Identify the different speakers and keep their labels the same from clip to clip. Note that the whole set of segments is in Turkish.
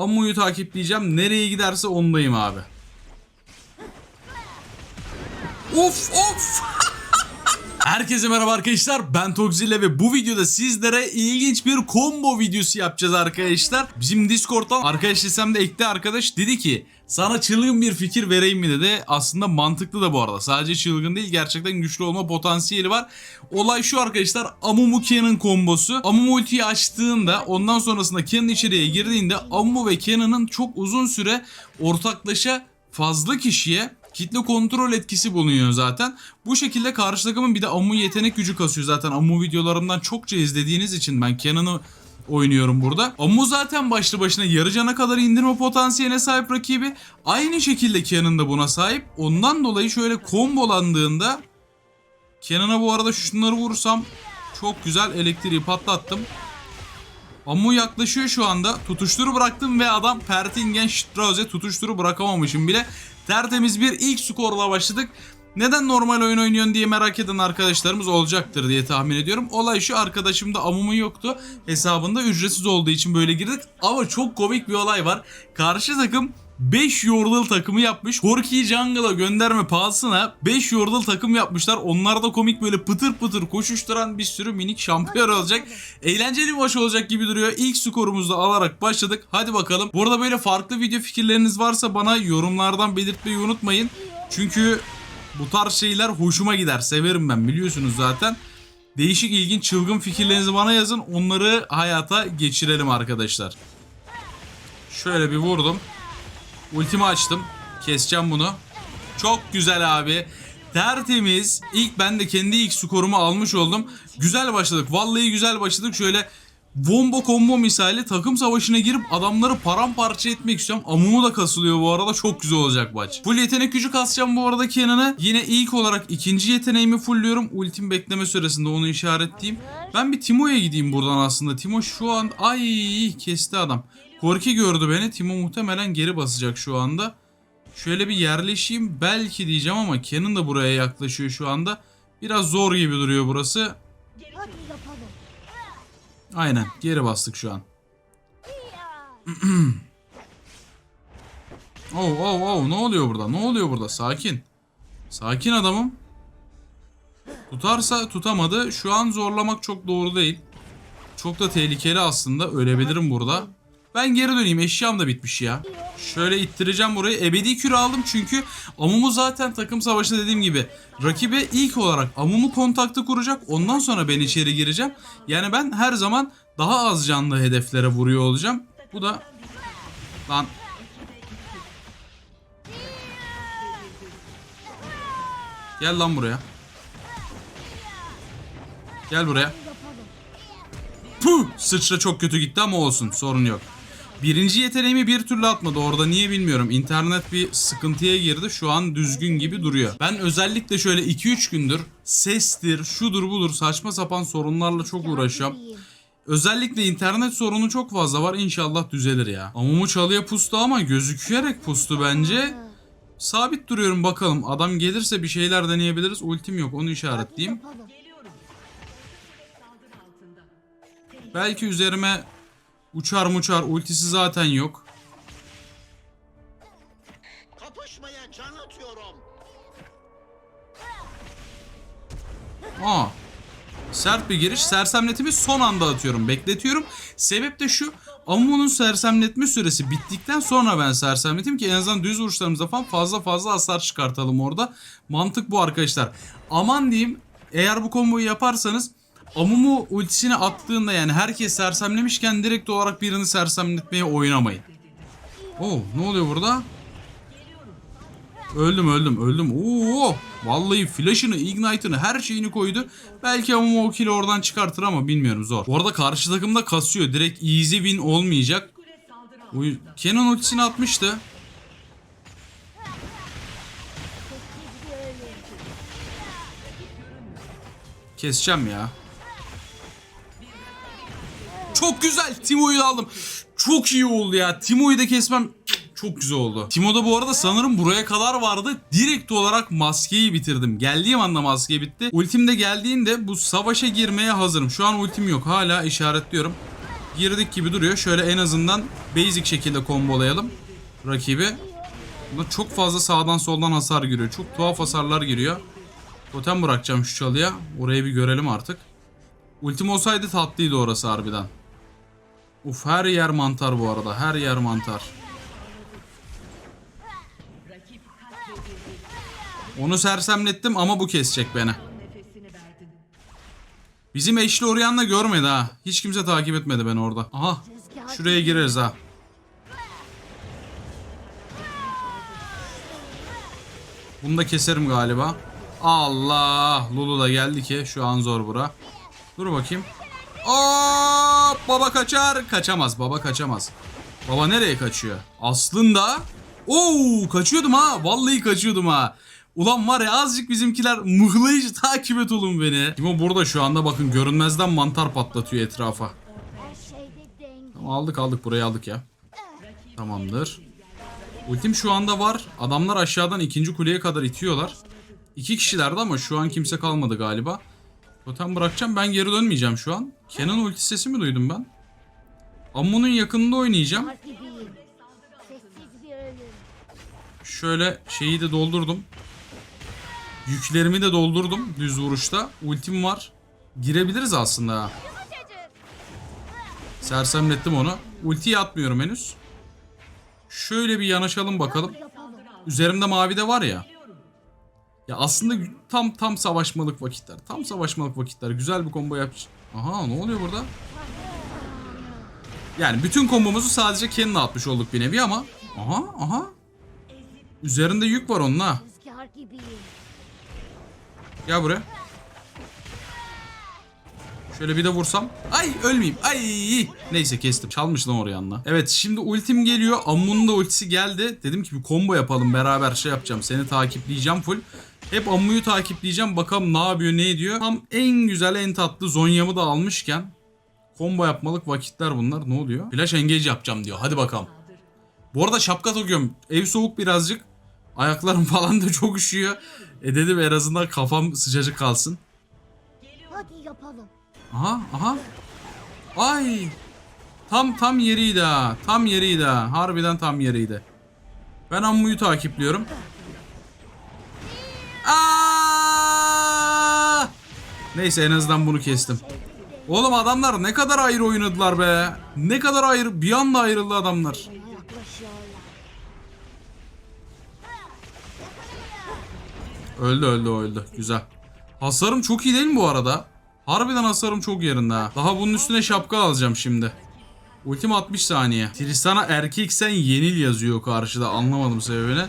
Speaker 1: Amu'yu takipleyeceğim. Nereye giderse ondayım abi. Of of. Herkese merhaba arkadaşlar ben Togzile ve bu videoda sizlere ilginç bir combo videosu yapacağız arkadaşlar. Bizim Discord'dan arkadaş lisemde ekli arkadaş dedi ki sana çılgın bir fikir vereyim mi dedi. Aslında mantıklı da bu arada. Sadece çılgın değil gerçekten güçlü olma potansiyeli var. Olay şu arkadaşlar Amumu Kenan kombosu. Amumu ultiyi açtığında ondan sonrasında Kenan içeriye girdiğinde Amumu ve Kenan'ın çok uzun süre ortaklaşa fazla kişiye kitle kontrol etkisi bulunuyor zaten. Bu şekilde karşı takımın bir de Amu yetenek gücü kasıyor zaten. Amu videolarımdan çokça izlediğiniz için ben Kenan'ı oynuyorum burada. Amu zaten başlı başına yarı cana kadar indirme potansiyeline sahip rakibi. Aynı şekilde Kenan da buna sahip. Ondan dolayı şöyle kombolandığında Kenan'a bu arada şunları vurursam çok güzel elektriği patlattım. Amu yaklaşıyor şu anda. Tutuşturu bıraktım ve adam Pertingen Strauss'e tutuşturu bırakamamışım bile. Tertemiz bir ilk skorla başladık. Neden normal oyun oynuyorsun diye merak eden arkadaşlarımız olacaktır diye tahmin ediyorum. Olay şu arkadaşımda amumu yoktu. Hesabında ücretsiz olduğu için böyle girdik. Ama çok komik bir olay var. Karşı takım 5 Yordle takımı yapmış. Korki'yi jungle'a gönderme pahasına 5 Yordle takım yapmışlar. Onlar da komik böyle pıtır pıtır koşuşturan bir sürü minik şampiyon olacak. Eğlenceli bir maç olacak gibi duruyor. İlk skorumuzu da alarak başladık. Hadi bakalım. Bu arada böyle farklı video fikirleriniz varsa bana yorumlardan belirtmeyi unutmayın. Çünkü bu tarz şeyler hoşuma gider. Severim ben biliyorsunuz zaten. Değişik ilginç çılgın fikirlerinizi bana yazın. Onları hayata geçirelim arkadaşlar. Şöyle bir vurdum. Ultimi açtım. Keseceğim bunu. Çok güzel abi. Tertemiz. İlk ben de kendi ilk skorumu almış oldum. Güzel başladık. Vallahi güzel başladık. Şöyle bomba combo misali takım savaşına girip adamları paramparça etmek istiyorum. Amumu da kasılıyor bu arada. Çok güzel olacak maç. Full yetenek gücü kasacağım bu arada Kenan'ı. Yine ilk olarak ikinci yeteneğimi fullüyorum. Ultim bekleme süresinde onu işaretleyeyim. Ben bir Timo'ya gideyim buradan aslında. Timo şu an ay kesti adam. Korki gördü beni. Timo muhtemelen geri basacak şu anda. Şöyle bir yerleşeyim belki diyeceğim ama Kenan da buraya yaklaşıyor şu anda. Biraz zor gibi duruyor burası. Aynen geri bastık şu an. oh oh oh ne oluyor burada? Ne oluyor burada? Sakin. Sakin adamım. Tutarsa tutamadı. Şu an zorlamak çok doğru değil. Çok da tehlikeli aslında. Ölebilirim burada. Ben geri döneyim. Eşyam da bitmiş ya. Şöyle ittireceğim burayı. Ebedi küre aldım çünkü Amumu zaten takım savaşı dediğim gibi. Rakibe ilk olarak Amumu kontaktı kuracak. Ondan sonra ben içeri gireceğim. Yani ben her zaman daha az canlı hedeflere vuruyor olacağım. Bu da... Lan... Gel lan buraya. Gel buraya. Puh! Sıçra çok kötü gitti ama olsun. Sorun yok. Birinci yeteneğimi bir türlü atmadı. Orada niye bilmiyorum. İnternet bir sıkıntıya girdi. Şu an düzgün gibi duruyor. Ben özellikle şöyle 2-3 gündür sestir, şudur budur saçma sapan sorunlarla çok uğraşıyorum. Özellikle internet sorunu çok fazla var. İnşallah düzelir ya. Amumu çalıya pustu ama gözüküyerek pustu bence. Sabit duruyorum bakalım. Adam gelirse bir şeyler deneyebiliriz. Ultim yok onu işaretleyeyim. Belki üzerime uçar muçar ultisi zaten yok.
Speaker 2: Kapışmaya can atıyorum.
Speaker 1: Aa. Sert bir giriş. Sersemletimi son anda atıyorum. Bekletiyorum. Sebep de şu. Amumu'nun sersemletme süresi bittikten sonra ben sersemletim ki en azından düz vuruşlarımızda falan fazla fazla hasar çıkartalım orada. Mantık bu arkadaşlar. Aman diyeyim eğer bu komboyu yaparsanız Amumu ultisini attığında yani herkes sersemlemişken direkt olarak birini sersemletmeye oynamayın. Oo ne oluyor burada? Öldüm öldüm öldüm. Oo vallahi flash'ını, ignite'ını, her şeyini koydu. Belki Amumu o kill'i oradan çıkartır ama bilmiyorum zor. Bu arada karşı takımda kasıyor. Direkt easy win olmayacak. Uy Kenan ultisini atmıştı. Keseceğim ya. Çok güzel. Timo'yu da aldım. Çok iyi oldu ya. Timo'yu da kesmem çok güzel oldu. Timo'da bu arada sanırım buraya kadar vardı. Direkt olarak maskeyi bitirdim. Geldiğim anda maske bitti. Ultim de geldiğinde bu savaşa girmeye hazırım. Şu an ultim yok. Hala işaretliyorum. girdik gibi duruyor. Şöyle en azından basic şekilde kombolayalım rakibi. Bunda çok fazla sağdan soldan hasar giriyor. Çok tuhaf hasarlar giriyor. Totem bırakacağım şu çalıya. Orayı bir görelim artık. Ultim olsaydı tatlıydı orası harbiden. Uf her yer mantar bu arada. Her yer mantar. Onu sersemlettim ama bu kesecek beni. Bizim eşli Orianna görmedi ha. Hiç kimse takip etmedi beni orada. Aha. Şuraya gireriz ha. Bunu da keserim galiba. Allah. Lulu da geldi ki şu an zor bura. Dur bakayım. Aa, baba kaçar. Kaçamaz. Baba kaçamaz. Baba nereye kaçıyor? Aslında Oo kaçıyordum ha. Vallahi kaçıyordum ha. Ulan var ya azıcık bizimkiler mıhlayıcı takip et oğlum beni. Timo burada şu anda bakın görünmezden mantar patlatıyor etrafa. Tamam aldık aldık burayı aldık ya. Tamamdır. Ultim şu anda var. Adamlar aşağıdan ikinci kuleye kadar itiyorlar. İki kişilerdi ama şu an kimse kalmadı galiba. Totem bırakacağım ben geri dönmeyeceğim şu an. Kenan ulti sesi mi duydum ben? Ammo'nun yakınında oynayacağım. Şöyle şeyi de doldurdum. Yüklerimi de doldurdum düz vuruşta. Ultim var. Girebiliriz aslında ha. Sersemlettim onu. Ultiyi atmıyorum henüz. Şöyle bir yanaşalım bakalım. Üzerimde mavi de var ya. Ya aslında tam tam savaşmalık vakitler. Tam savaşmalık vakitler. Güzel bir combo yap. Aha ne oluyor burada? Yani bütün kombomuzu sadece kendine atmış olduk bir nevi ama. Aha aha. Üzerinde yük var onun ha. Gel buraya. Şöyle bir de vursam. Ay ölmeyeyim. Ay. Neyse kestim. Çalmış lan oraya yanına. Evet şimdi ultim geliyor. Ammun'un da ultisi geldi. Dedim ki bir combo yapalım beraber şey yapacağım. Seni takipleyeceğim full. Hep Ammu'yu takipleyeceğim. Bakalım ne yapıyor ne ediyor. Tam en güzel en tatlı Zonya'mı da almışken. Combo yapmalık vakitler bunlar. Ne oluyor? Flash engage yapacağım diyor. Hadi bakalım. Bu arada şapka takıyorum. Ev soğuk birazcık. Ayaklarım falan da çok üşüyor. E dedim en azından kafam sıcacık kalsın.
Speaker 3: Hadi yapalım.
Speaker 1: Aha aha. Ay. Tam tam yeriydi ha. Tam yeriydi ha. Harbiden tam yeriydi. Ben Ammu'yu takipliyorum. Neyse en azından bunu kestim. Oğlum adamlar ne kadar ayrı oynadılar be. Ne kadar ayrı. Bir anda ayrıldı adamlar. Öldü öldü öldü. Güzel. Hasarım çok iyi değil mi bu arada? Harbiden hasarım çok yerinde ha. Daha bunun üstüne şapka alacağım şimdi. Ultim 60 saniye. Tristan'a erkeksen yenil yazıyor karşıda. Anlamadım sebebini.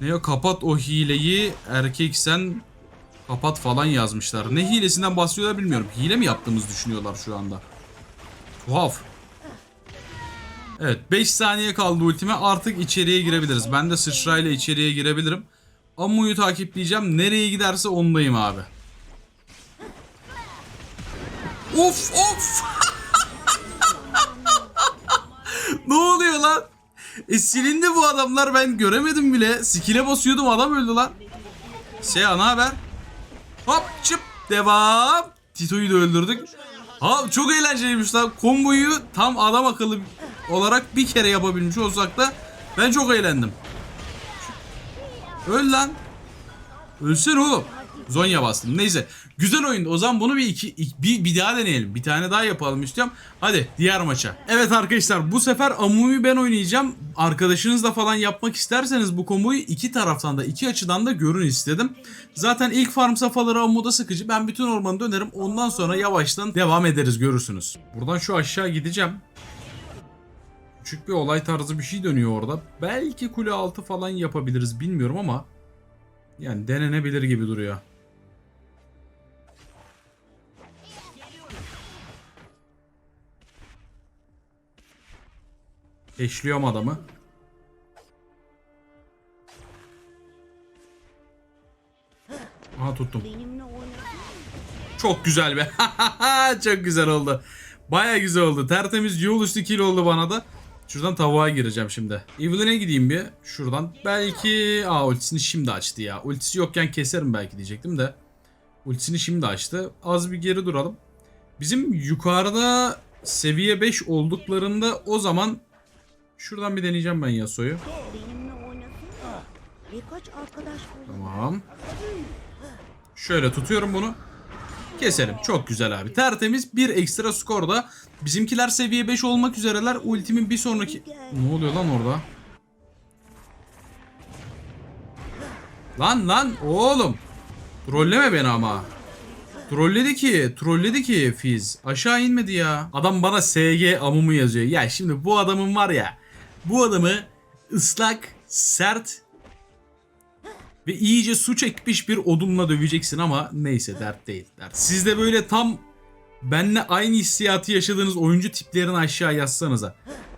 Speaker 1: Ne o kapat o hileyi erkeksen kapat falan yazmışlar. Ne hilesinden bahsediyorlar bilmiyorum. Hile mi yaptığımızı düşünüyorlar şu anda. Tuhaf. Evet 5 saniye kaldı ultime artık içeriye girebiliriz. Ben de sıçrayla içeriye girebilirim. Ammu'yu takipleyeceğim. Nereye giderse ondayım abi. Of of. ne oluyor lan? E silindi bu adamlar ben göremedim bile. Skill'e basıyordum adam öldü lan. Şey ana haber. Hop çıp devam. Tito'yu da öldürdük. Ha çok eğlenceliymiş lan. Komboyu tam adam akıllı olarak bir kere yapabilmiş olsak da ben çok eğlendim. Öl lan. Ölsün oğlum. Zonya bastım. Neyse. Güzel oyundu. O zaman bunu bir, iki, bir, bir daha deneyelim. Bir tane daha yapalım istiyorum. Hadi diğer maça. Evet arkadaşlar bu sefer Amu'yu ben oynayacağım. Arkadaşınızla falan yapmak isterseniz bu komboyu iki taraftan da iki açıdan da görün istedim. Zaten ilk farm safhaları Amu'da sıkıcı. Ben bütün ormanı dönerim. Ondan sonra yavaştan devam ederiz görürsünüz. Buradan şu aşağı gideceğim. Küçük bir olay tarzı bir şey dönüyor orada. Belki kule altı falan yapabiliriz bilmiyorum ama yani denenebilir gibi duruyor. Eşliyorum adamı. Aha tuttum. Çok güzel be. Çok güzel oldu. Baya güzel oldu. Tertemiz yol üstü kill oldu bana da. Şuradan tavuğa gireceğim şimdi. Evelyn'e gideyim bir. Şuradan. Belki... Aa ultisini şimdi açtı ya. Ultisi yokken keserim belki diyecektim de. Ultisini şimdi açtı. Az bir geri duralım. Bizim yukarıda seviye 5 olduklarında o zaman şuradan bir deneyeceğim ben Yasuo'yu.
Speaker 3: Benimle oynasın. Birkaç arkadaş bulalım.
Speaker 1: Tamam. Şöyle tutuyorum bunu. Keselim. Çok güzel abi. Tertemiz bir ekstra skor da. Bizimkiler seviye 5 olmak üzereler. Ultimin bir sonraki... Ne oluyor lan orada? Lan lan oğlum. Trolleme beni ama. Trolledi ki, trolledi ki Fiz. Aşağı inmedi ya. Adam bana SG amumu yazıyor. Ya şimdi bu adamın var ya. Bu adamı ıslak, sert ve iyice su çekmiş bir odunla döveceksin ama neyse dert değil. Dert. Siz de böyle tam benle aynı hissiyatı yaşadığınız oyuncu tiplerini aşağı yazsanıza.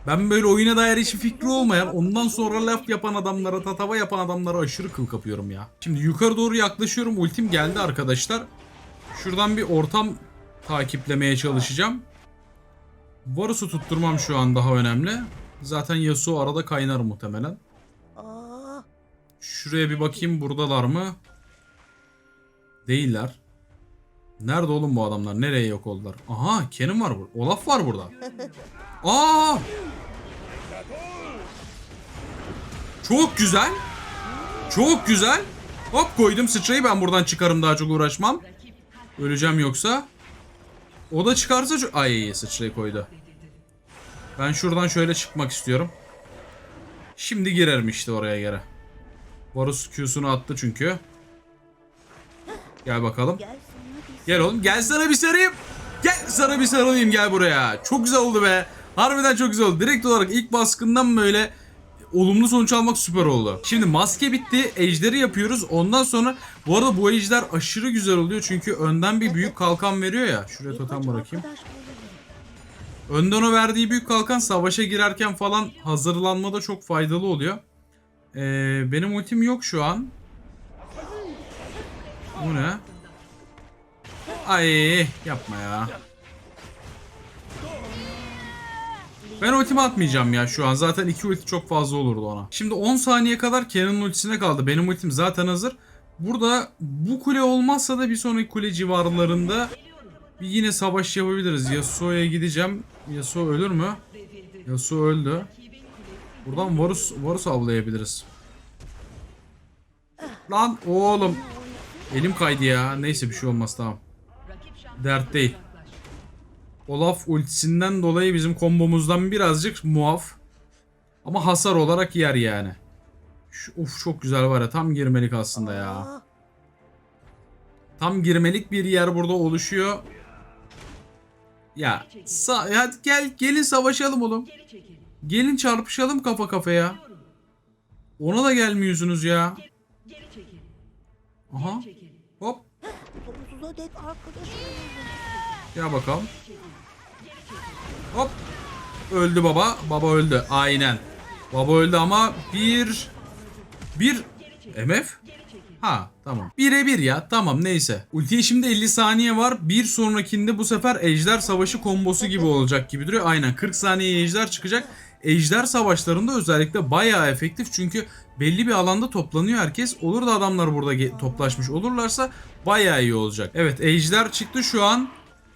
Speaker 1: Ben böyle oyuna dair hiçbir fikri olmayan ondan sonra laf yapan adamlara tatava yapan adamlara aşırı kıl kapıyorum ya. Şimdi yukarı doğru yaklaşıyorum ultim geldi arkadaşlar. Şuradan bir ortam takiplemeye çalışacağım. Varus'u tutturmam şu an daha önemli. Zaten Yasuo arada kaynar muhtemelen.
Speaker 3: Aa,
Speaker 1: Şuraya bir bakayım buradalar mı? Değiller. Nerede oğlum bu adamlar? Nereye yok oldular? Aha Kenan var burada. Olaf var burada. Aa! Çok güzel. Çok güzel. Hop koydum sıçrayı ben buradan çıkarım daha çok uğraşmam. Öleceğim yoksa. O da çıkarsa. Ay sıçrayı koydu. Ben şuradan şöyle çıkmak istiyorum. Şimdi girerim işte oraya göre. Varus Q'sunu attı çünkü. Gel bakalım.
Speaker 3: gel
Speaker 1: oğlum gel sana bir sarayım. Gel sana bir sarılayım gel buraya. Çok güzel oldu be. Harbiden çok güzel oldu. Direkt olarak ilk baskından böyle olumlu sonuç almak süper oldu. Şimdi maske bitti. Ejderi yapıyoruz. Ondan sonra bu arada bu ejder aşırı güzel oluyor. Çünkü önden bir büyük kalkan veriyor ya. Şuraya totem bırakayım. Önden o verdiği büyük kalkan savaşa girerken falan hazırlanmada çok faydalı oluyor. Ee, benim ultim yok şu an. Bu ne? Ay yapma ya. Ben ultimi atmayacağım ya şu an. Zaten iki ulti çok fazla olurdu ona. Şimdi 10 saniye kadar Kenan'ın ultisine kaldı. Benim ultim zaten hazır. Burada bu kule olmazsa da bir sonraki kule civarlarında bir yine savaş yapabiliriz. Yasuo'ya gideceğim. Yasuo ölür mü? Yasuo öldü. Buradan Varus, Varus avlayabiliriz. Lan oğlum. Elim kaydı ya. Neyse bir şey olmaz tamam. Dert değil. Olaf ultisinden dolayı bizim kombomuzdan birazcık muaf. Ama hasar olarak yer yani. Şu, uf çok güzel var ya tam girmelik aslında ya. Tam girmelik bir yer burada oluşuyor. Ya sa- hadi gel gelin savaşalım oğlum. Gelin çarpışalım kafa kafaya. Ona da gelmiyorsunuz ya. Aha. Hop. Gel bakalım. Hop. Öldü baba. Baba öldü. Aynen. Baba öldü ama bir... Bir... MF? Ha tamam. Bire bir ya tamam neyse. Ultiye şimdi 50 saniye var. Bir sonrakinde bu sefer Ejder Savaşı kombosu gibi olacak gibi duruyor. Aynen 40 saniye Ejder çıkacak. Ejder savaşlarında özellikle bayağı efektif çünkü belli bir alanda toplanıyor herkes. Olur da adamlar burada toplaşmış olurlarsa bayağı iyi olacak. Evet Ejder çıktı şu an.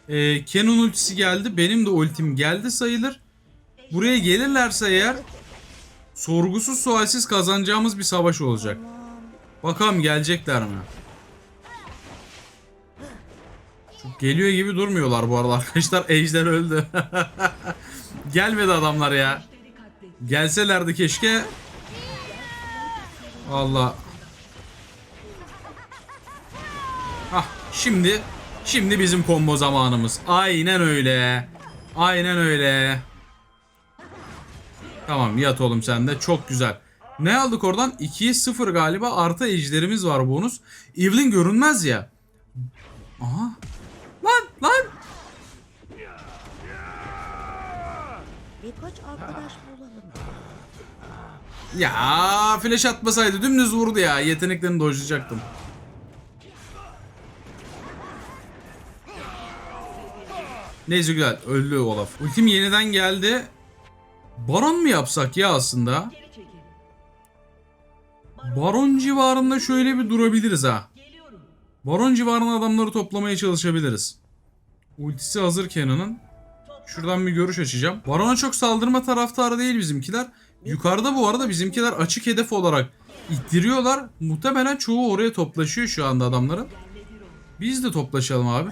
Speaker 1: Ee, Canon ultisi geldi. Benim de ultim geldi sayılır. Buraya gelirlerse eğer sorgusuz sualsiz kazanacağımız bir savaş olacak. Bakalım gelecekler mi? Çok geliyor gibi durmuyorlar bu arada arkadaşlar. Ejder öldü. Gelmedi adamlar ya. Gelselerdi keşke. Allah. Hah şimdi şimdi bizim combo zamanımız. Aynen öyle. Aynen öyle. Tamam yat oğlum sen de çok güzel. Ne aldık oradan? 2'ye 0 galiba artı ejderimiz var bonus. Evelyn görünmez ya. Aha. Lan lan.
Speaker 3: Birkaç arkadaş bulalım.
Speaker 1: Ya flash atmasaydı dümdüz vurdu ya. Yeteneklerini dojlayacaktım. Neyse güzel. Öldü Olaf. Ultim yeniden geldi. Baron mu yapsak ya aslında? Baron civarında şöyle bir durabiliriz ha. Baron civarında adamları toplamaya çalışabiliriz. Ultisi hazır Kenan'ın. Şuradan bir görüş açacağım. Baron'a çok saldırma taraftarı değil bizimkiler. Yukarıda bu arada bizimkiler açık hedef olarak ittiriyorlar. Muhtemelen çoğu oraya toplaşıyor şu anda adamların. Biz de toplaşalım abi.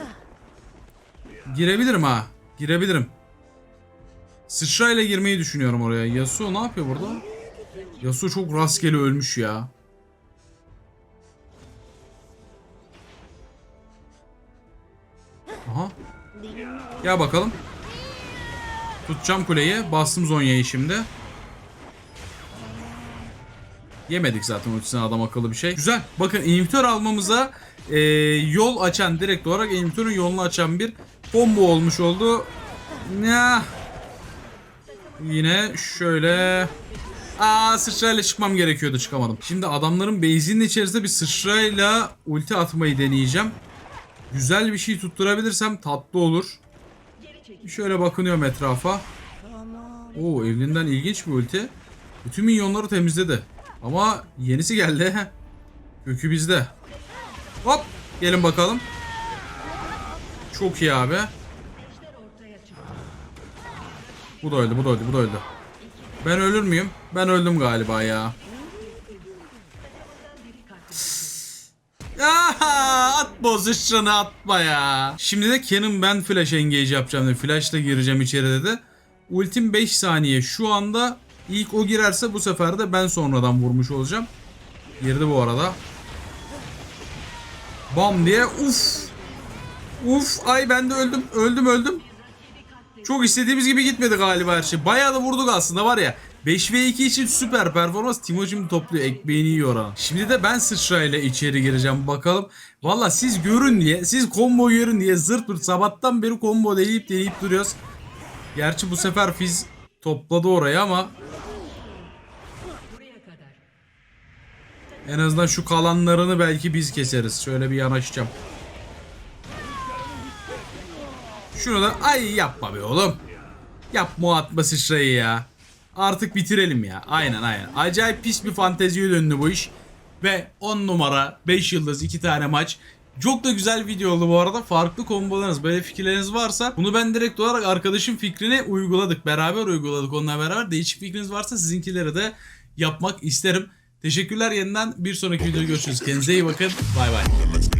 Speaker 1: Girebilirim ha. Girebilirim. Sıçrayla girmeyi düşünüyorum oraya. Yasuo ne yapıyor burada? Yasuo çok rastgele ölmüş ya. Aha. Gel bakalım. Tutacağım kuleyi. Bastım Zonya'yı şimdi. Yemedik zaten ultisine adam akıllı bir şey. Güzel. Bakın inhibitör almamıza e, yol açan direkt olarak inhibitörün yolunu açan bir combo olmuş oldu. Ya. Yine şöyle Aa sıçrayla çıkmam gerekiyordu çıkamadım. Şimdi adamların base'inin içerisinde bir sıçrayla ulti atmayı deneyeceğim. Güzel bir şey tutturabilirsem tatlı olur. Şöyle bakınıyorum etrafa. Oo evlinden ilginç bir ulti. Bütün minyonları temizledi. Ama yenisi geldi. Kökü bizde. Hop gelin bakalım. Çok iyi abi. Bu da öldü, bu da öldü, bu da öldü. Ben ölür müyüm? Ben öldüm galiba ya. Aha, o sıçranı atma ya. Şimdi de Canon ben flash engage yapacağım. dedi. Flash'la gireceğim içeri dedi. Ultim 5 saniye. Şu anda ilk o girerse bu sefer de ben sonradan vurmuş olacağım. Girdi bu arada. Bam diye uf. Uf ay ben de öldüm. Öldüm öldüm. Çok istediğimiz gibi gitmedi galiba her şey. Bayağı da vurduk aslında var ya. 5 ve 2 için süper performans. Timo şimdi topluyor. Ekmeğini yiyor ha. Şimdi de ben sıçrayla içeri gireceğim bakalım. Valla siz görün diye, siz combo görün diye zırt pırt sabahtan beri combo deneyip deneyip duruyoruz. Gerçi bu sefer Fizz topladı orayı ama en azından şu kalanlarını belki biz keseriz. Şöyle bir yanaşacağım. Şunu da ay yapma be oğlum. Yapma o atma sıçrayı ya. Artık bitirelim ya. Aynen aynen. Acayip pis bir fanteziye döndü bu iş. Ve 10 numara 5 yıldız 2 tane maç. Çok da güzel video oldu bu arada. Farklı kombolarınız, böyle fikirleriniz varsa bunu ben direkt olarak arkadaşım fikrine uyguladık. Beraber uyguladık onunla beraber. Değişik fikriniz varsa sizinkileri de yapmak isterim. Teşekkürler yeniden. Bir sonraki videoda görüşürüz. Kendinize iyi bakın. Bay bay.